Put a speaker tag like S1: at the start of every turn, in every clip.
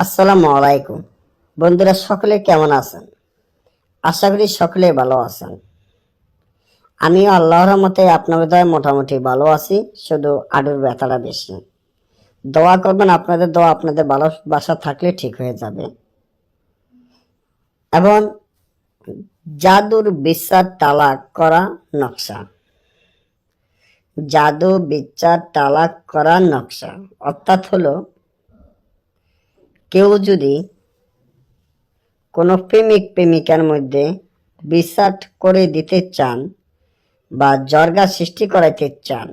S1: আসসালামু আলাইকুম। বন্ধুরা, সকলে কেমন আছেন? আশা করি সকলে ভালো আছেন। আমিও আল্লাহর মতে আপনাদের দয় মোটামুটি ভালো আছি, শুধু আডুর ব্যথাটা বেশি। দোয়া করবেন, আপনাদের দোয়া আপনাদের ভালোবাসা থাকলে ঠিক হয়ে যাবে। এবং জাদুর বিচার তালাক করা নকশা। জাদু, বিচার, তালাক করা নকশা। অর্থাৎ হলো কেউ যদি কোনো প্রেমিক, প্রেমিকার মধ্যে বিশ্বাস করে দিতে চান বা জর্গা সৃষ্টি করাইতে চান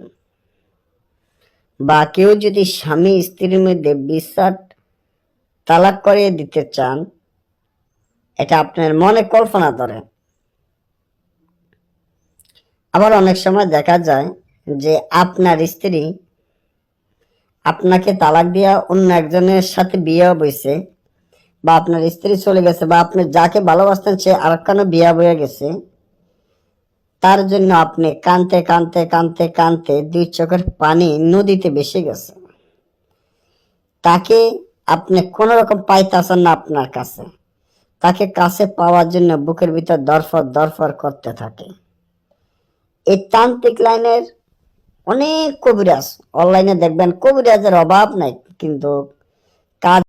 S1: বা কেউ যদি স্বামী স্ত্রীর মধ্যে বিশ্বাস তালাক করে দিতে চান, এটা আপনার মনে কল্পনা ধরে। আবার অনেক সময় দেখা যায় যে আপনার স্ত্রী আপনাকে তালাক দিয়া অন্য একজনের সাথে বিয়ে বইছে, বা আপনার স্ত্রী চলে গেছে, বা আপনি যাকে ভালোবাসতেন সে আর কানো বিয়া বয়ে গেছে। তার জন্য আপনি কানতে কানতে কানতে কানতে দুই চোখের পানি নদীতে ভেসে গেছে। তাকে আপনি কোনো রকম পাইতেছেন না আপনার কাছে। তাকে কাছে পাওয়ার জন্য বুকের ভিতর দরফর দরফর করতে থাকে। এই তান্ত্রিক লাইনের অনেক কবিরাজ। অনলাইনে দেখবেন কবিরাজের অভাব নাই কিন্তু কাজ